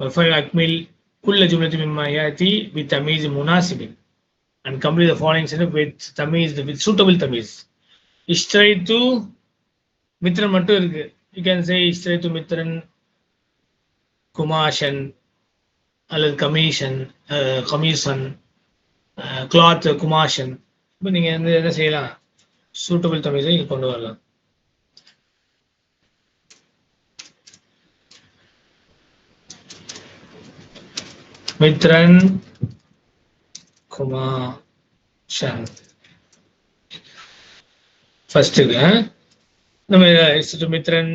وفعل أكمل كل جملة مما يأتي بتمييز مناسب and complete the following sentence with تمييز with suitable تمييز اشتريت Mithran மட்டும் இருக்கு you can say اشتريت Mithran குமாஷன் அல்லது commission commission cloth குமாஷன் இப்போ நீங்க வந்து என்ன செய்யலாம் சூட்டபிள் தமிழை நீங்க கொண்டு வரலாம் மித்ரன் குமாஷன் ஃபர்ஸ்ட்டுங்க நம்ம இஷ்ட மித்ரன்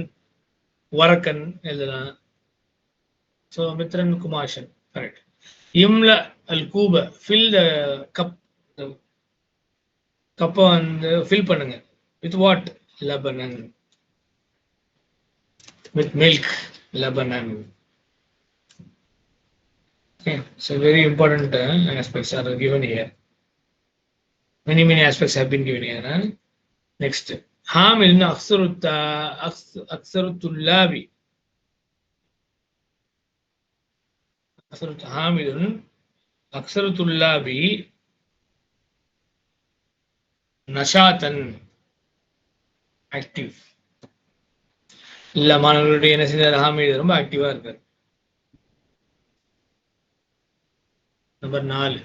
வரக்கன் எழுதலாம். ஸோ மித்ரன் குமாஷன் கரெக்ட் இம்ல அல் கூப ஃபில் த கப் கப்பை வந்து ஃபில் பண்ணுங்க. வித் வாட் லெபனன். வித் மில்க் லெபனன். Okay, so very important uh, aspects are given here. Many, many aspects have been given here. Huh? Next. حامل أكثر الت- أكثر- أكثر الطلاب أكثر حامل أكثر الطلاب نشاطا active இல்ல மாணவர்களுடைய என்ன செஞ்சார் ஹாமிது ரொம்ப ஆக்டிவா இருக்கார் நம்பர் நாலு.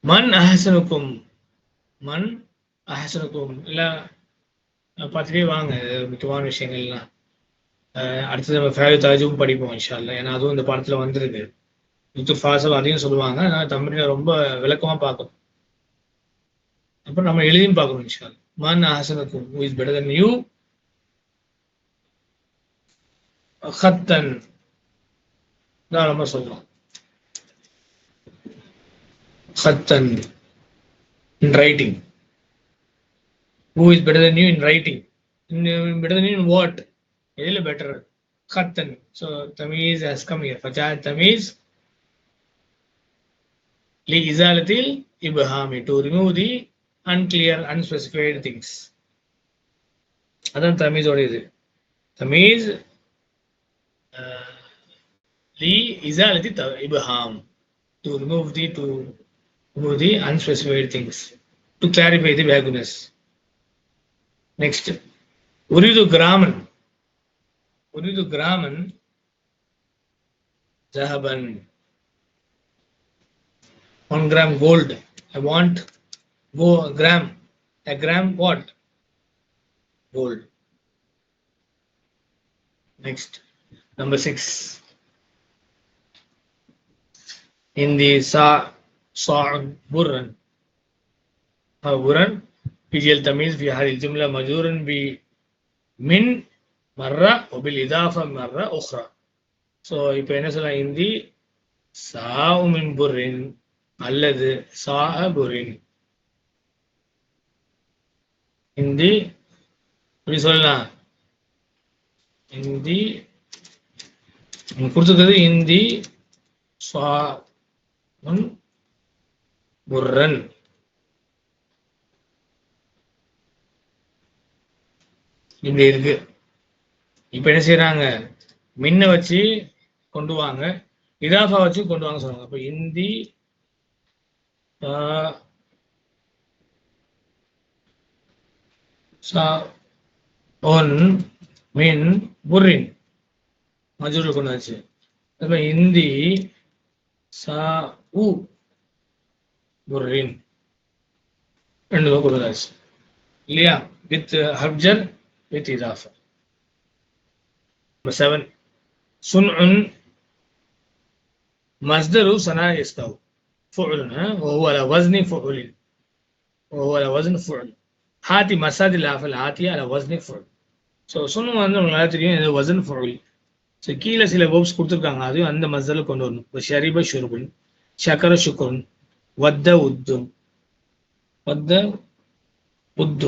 மண் அஹசனுக்கும் மண் அஹசனுக்கும் இல்ல பார்த்துட்டே வாங்க முக்கியமான விஷயங்கள்லாம். அஹ் அடுத்தது நம்ம ஃபேவரட் தாஜும் படிப்போம் இன்ஷால்ல ஏன்னா அதுவும் இந்த படத்தில் வந்திருக்கு. யுத்து ஃபாசல் அதையும் சொல்லுவாங்க. அதனால தமிழில் ரொம்ப விளக்கமா பார்க்கணும். அப்புறம் நம்ம எழுதியும் பார்க்கணும் இன்ஷால் அல்லாஹ். மன் அஹசனுக்கும் who is better ஹத்தன் you? ஹத்தன் தாராளமா such and in writing. Who is better than you in writing? In, better than you in what? A little better. Khatan. So Tamiz has come here. Fajal Tamiz. Li izalatil ibhami. To remove the unclear, unspecified things. அதான் தமிஸோட இது தமிஸ் லி இசாலதி இபஹாம் to remove the to over the unspecified things to clarify the vagueness. Next, Uridu Graman. Uridu Graman Zahaban. One gram gold. I want go gram. A gram what? Gold. Next, number six. In the Sa صاع برا أو برا يجي التمييز في هذه الجملة مجرور بمن مرة وبالإضافة مرة أخرى so இப்போ என்ன சொல்லலாம் இந்தி சாவு மின் புரின் அல்லது சா புரின் இந்தி இப்படி சொல்லலாம் இந்தி உங்களுக்கு கொடுத்துருக்கிறது இந்தி சா உன் புர்ரன் இப்படி இருக்கு. இப்ப என்ன செய்யறாங்க மின்ன வச்சு கொண்டு வாங்க. இதாஃபா வச்சு கொண்டு வாங்க சொல்றாங்க. அப்ப இந்தி ஒன் மின் புர்ரின் மஜூரில் கொண்டு வச்சு இந்தி சா உ. புர்ரின் ரெண்டு தான் கொண்டு வந்தாச்சு இல்லையா வித் ஹப்ஜர் வித் இதாஃபா செவன் சுன்உன் مصدر صنع يستوي فعل ها؟ وهو على وزن فعل وهو على وزن فعل هاتي مساد الافعال هاتي على وزن فعل ஸோ சொன்ன வந்து உங்களுக்கு நல்லா தெரியும் இது வசன் ஃபுல் ஸோ கீழே சில வேர்ப்ஸ் கொடுத்துருக்காங்க அதையும் அந்த மசாலில் கொண்டு வரணும் இப்போ ஷரிப ஷுருபுன் ஷக்கர ஷுக்குருன் ود ود ود ود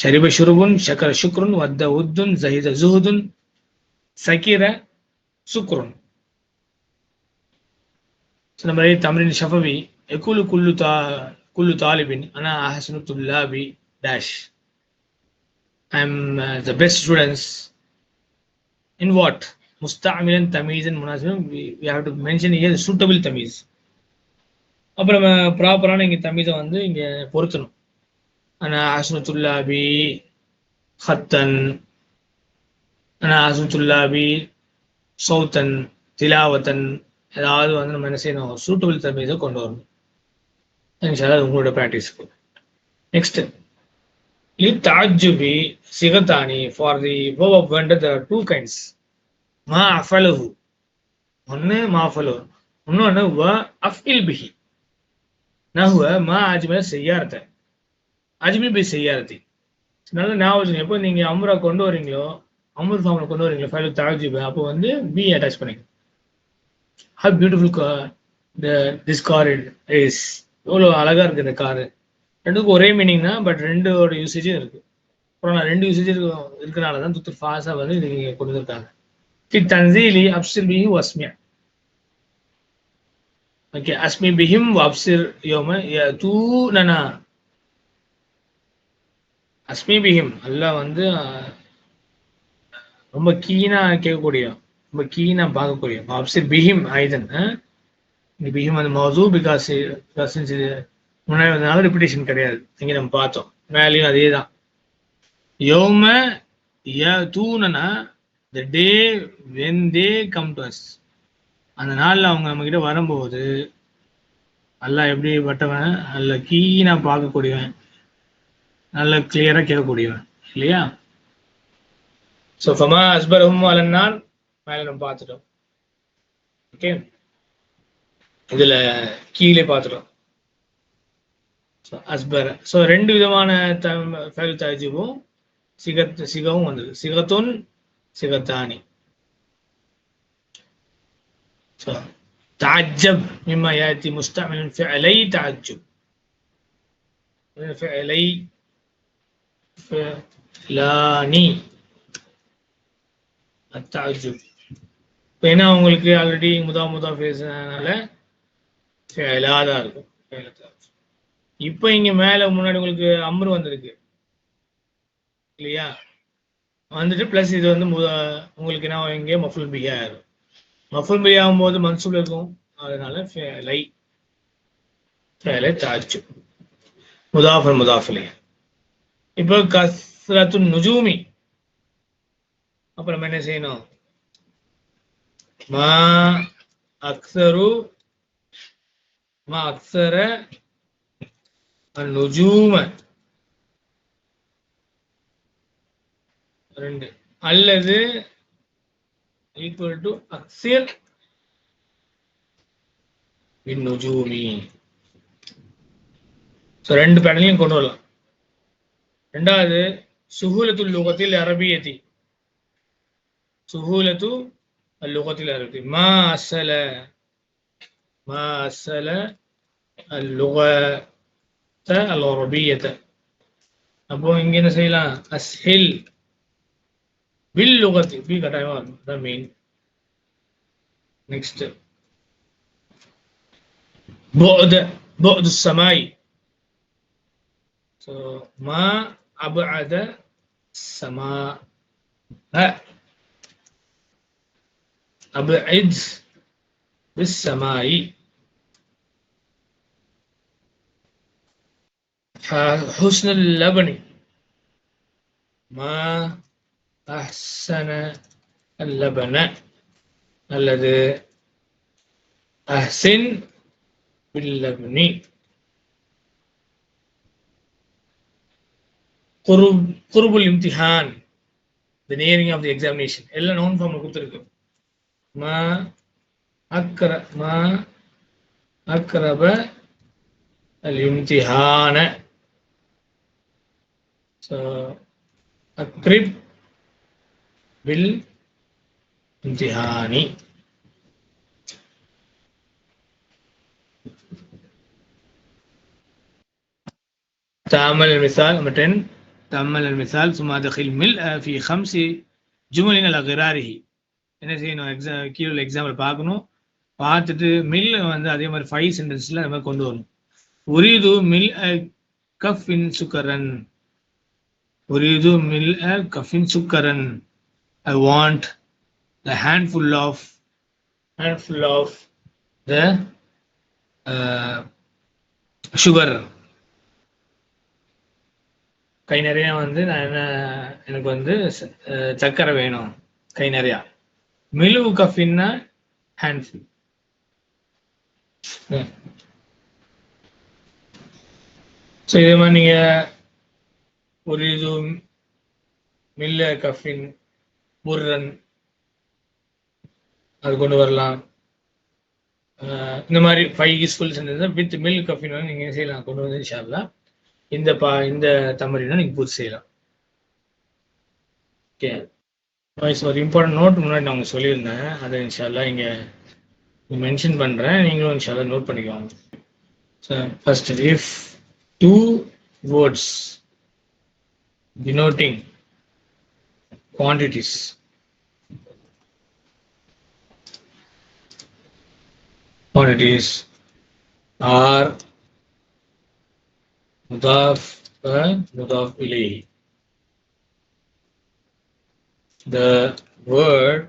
شرب شرب شكر شكر ود ود زهد زهد سكر سكر. سنبري تمرين شفوي يقول كل تا كل طالب أنا أحسن طلابي dash I am uh, the best students. In what? مستعملا تمييزا مناسبا. We, we have to mention here suitable تمييز. அப்புறம் நம்ம ப்ராப்பரான இங்க தமிழை வந்து இங்க பொருத்தணும். ஆனா அஸ்னத்துல்லாபி ஹத்தன். ஆனா அஸ்னத்துல்லாபி சௌத்தன் திலாவத்தன். ஏதாவது வந்து நம்ம என்ன செய்யணும் சூட்டபிள் தமிழை கொண்டு வரணும். அது உங்களோட ப்ராக்டிஸ்க்கு நெக்ஸ்ட் லித்தாஜுபி சிகத்தானி for the verb of wonder there are two kinds. மா அஃபலஹு. ஒன்று மாஃபலு இன்னொன்று வ அஃபில் பிஹி. ना हुआ மா ஆஜ் மேல செய்யார்த்த. அஜ்மி பை செய்யார்த்தி. நல்லா ஞாபகம் எப்போ நீங்கள் அம்ரா கொண்டு வரீங்களோ அமர் ஃபார்மில் கொண்டு வரீங்களோ ஃபைல் தாஜிபு அப்போ வந்து பி அட்டாச் பண்ணுங்க ஹவ் பியூட்டிஃபுல் கார் இந்த திஸ் கார் இஸ் எவ்வளோ அழகாக இருக்குது இந்த காரு ரெண்டுக்கும் ஒரே மீனிங் தான் பட் ரெண்டோட யூசேஜும் இருக்குது அப்புறம் நான் ரெண்டு யூசேஜ் இருக்கிறனால தான் துத்து ஃபாஸாக வந்து இது நீங்கள் கொடுத்துருக்காங்க கி தன்சீலி அப்சில் பி வஸ்மியா ஓகே அஸ்மி பிஹிம் வப்சிர் யோம யதூனனா அஸ்மி பிஹிம் அல்லாஹ் வந்து ரொம்ப கீனா கேட்கக்கூடிய ரொம்ப கீனா பார்க்கக்கூடிய வப்சிர் பிஹிம் ஐதன் இங்க பிஹிம் வந்து மௌசூ பிகாஸ் பிகாஸ் இது முன்னாடி வந்தனால ரிப்பிட்டேஷன் கிடையாது. இங்கே நம்ம பார்த்தோம். மேலேயும் அதே தான் யோம தூணனா the day when they come to us அந்த நாள்ல அவங்க நம்ம கிட்ட வரும்போது நல்லா எப்படி பட்டவன் நல்ல கீனா பார்க்கக்கூடியவன் நல்ல கிளியரா கேட்கக்கூடியவன் இல்லையா? ஸோ ஃபமா அஸ்பரஹும் அலன்னார் மேலே நம்ம பார்த்துட்டோம். ஓகே இதுல கீழே பார்த்துட்டோம். So, அஸ்பர் ஸோ ரெண்டு விதமான ஃபேல் தாஜிவும் சிகத் சிகவும் வந்தது. சிகத்துன் சிகத்தானி. تعجب مما يأتي مستعمل فعلي تعجب فعلي فلاني التعجب இப்போ என்ன உங்களுக்கு ஆல்ரெடி முதா முதா பேசுனதுனால ஃபெயிலாக தான் இருக்கும் ஃபெயிலா தான் இருக்கும். இப்போ இங்க மேல முன்னாடி உங்களுக்கு அம்ரு வந்திருக்கு இல்லையா வந்துட்டு ப்ளஸ் இது வந்து முத உங்களுக்கு என்ன இங்கே மஃபுல் பிஹா இருக்கும் மஃபுல் பிஹா போது மன்சூல் இருக்கும். அதனால ஃபேலை ஃபேலை தாச்சு முதாஃபர் முதாஃபிலே இப்போ கஸ்ரத்து நுஜூமி. அப்புறம் என்ன செய்யணும்? மா அக்ஸரு மா அக்சர நுஜூம. ரெண்டு. அல்லது equal to axial விண்ணுஜூமி. ஸோ ரெண்டு பேனலையும் கொண்டு வரலாம். ரெண்டாவது சுகூலத்து லுகத்தில் அரபியத்தி சுகூலத்து லுகத்தில் அரபி மா அசல மா அசல அல்லுகத்தை அல்ல அப்போ இங்க என்ன செய்யலாம்? அஸ்ஹில். باللغة في كتايوان the main. Next. بعد بعد السماء. So ما أبعد السماء. أبعد بالسماء. حسن اللبن. ما அஹ்சன அல்லபன அல்லது அஹ்சின் பில்லப்னி குருபுல் இம்திஹான் the nearing of the examination எல்லாம் நவுன் ஃபார்ம்ல கொடுத்துருக்கு மா அக்கர மா அக்கரப அல் இம்திஹான அக்ரிப் أقرب بالامتحان تأمل المثال نمبر 10 تأمل المثال ثم أدخل ملء في خمس جمل على غراره என்ன செய்யணும் எக்ஸாம் கீழே உள்ள எக்ஸாம்பிள் பார்க்கணும் பார்த்துட்டு மில் வந்து அதே மாதிரி ஃபைவ் சென்டென்ஸ்ல அந்த மாதிரி கொண்டு வரணும் உரிது மில் கஃபின் சுக்கரன் உரிது மில் கஃபின் சுக்கரன் I want the handful of handful of the uh, sugar. கை நிறையா வந்து நான் என்ன எனக்கு வந்து ச- சர்க்கரை வேணும். கை நிறையா. மிலுவு கஃபின்னா ஹேண்ட்ஃபுல் ஸோ இதே மாதிரி நீங்கள் ஒரு இது மில்ல கஃபின் முருகன் அது கொண்டு வரலாம். இந்த மாதிரி ஃபைவ் யூஸ்ஃபுல் சென்டென்ஸ் வித் மில் கஃபின் வந்து நீங்க செய்யலாம். கொண்டு வந்து இன்ஷால்லா இந்த பா இந்த தமரினா நீங்க பூர்த்தி செய்யலாம். ஓகே ஒரு இம்பார்ட்டன்ட் நோட் முன்னாடி நான் உங்களுக்கு சொல்லியிருந்தேன். அதை இன்ஷால்லாம் இங்க மென்ஷன் பண்றேன். நீங்களும் இன்ஷால்லாம் நோட் பண்ணிக்கோங்க. So first if two words denoting quantities. Quantities are mudaf and mudaf ilayhi. The word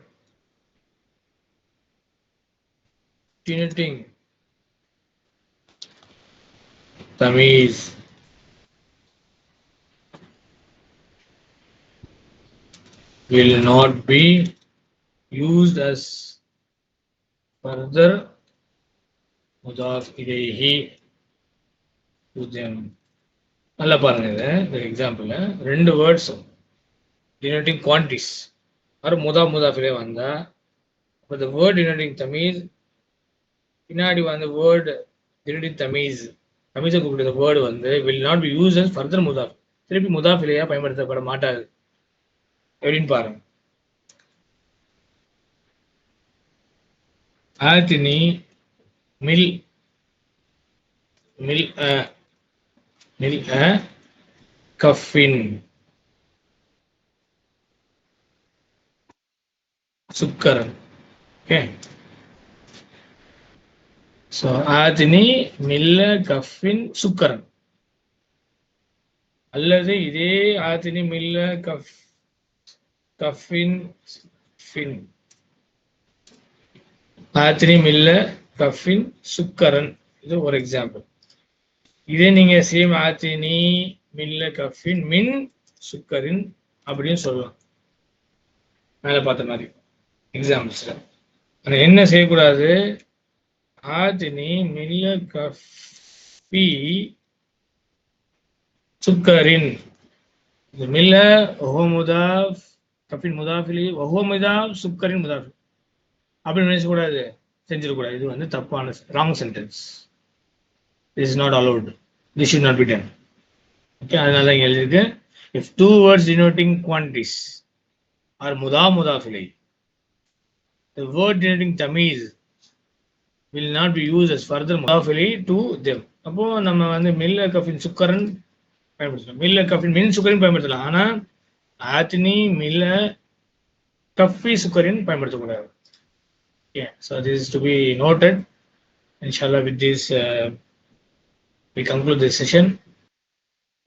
denoting tamiz will not be used as further mudaf ilayhi to them நல்லா பாருங்க இது இந்த எக்ஸாம்பிள் ரெண்டு வேர்ட்ஸ் டினோட்டிங் குவான்டிஸ் ஆர் முதா முதாஃபிலே வந்தா அப்போ இந்த வேர்ட் டினோட்டிங் தமிழ் பின்னாடி வந்த வேர்டு டினோட்டிங் தமிழ் தமிழை கூப்பிட்ட வேர்டு வந்து will not be used as further முதாஃப் திருப்பி முதாஃபிலேயா பயன்படுத்தப்பட மாட்டாது. எப்படின்னு பாருங்க ஆத்தினி மில் மில் மில் கஃபின். சுக்கரன். ஓகே. ஸோ ஆதினி மில்ல கஃபின் சுக்கரன். அல்லது இதே ஆதினி மில்ல கஃப் கஃபின் ஃபின். ஆத்தினி மில்ல கஃபின் சுக்கரன். இது ஒரு எக்ஸாம்பிள் இதே நீங்க சேம் ஆத்தினி மில்ல கஃபின் மின் சுக்கரின் அப்படின்னு சொல்லலாம். மேல பார்த்த மாதிரி. எக்ஸாம்பிள்ஸ்ல ஆனா என்ன செய்யக்கூடாது? ஆத்தினி மில்ல கஃபி சுக்கரின். மில்ல ஒஹோ கஃபின் முதாஃபிலி வஹோ மிதா சுப்கரின் அப்படின்னு நினைச்சக்கூடாது செஞ்சிடக்கூடாது இது வந்து தப்பான wrong sentence it is not allowed this should not be then okay அதனால இங்கே எழுதிருக்கு if two words denoting quantities are முதா முதாஃபிலை the word denoting tamiz will not be used as further mudafili to them அப்போ நம்ம வந்து மில்ல கஃபின் சுக்கரன் பயன்படுத்தலாம் மில்ல கஃபின் மின் சுக்கரன் பயன்படுத்தலாம் ஆனால் ஆத்தினி மில்ல கஃபி சுக்கரின் பயன்படுத்தக்கூடாது Yeah, so this is to be noted இன்ஷால்லா with this uh, we conclude this session.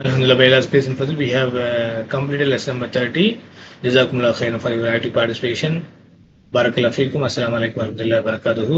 Alhamdulillah, by Allah's grace and fadl, we have uh, completed lesson number 30. Jazakumullah khairan for your active participation. Barakallah feekum. Assalamu alaikum warahmatullahi rahmatullahi.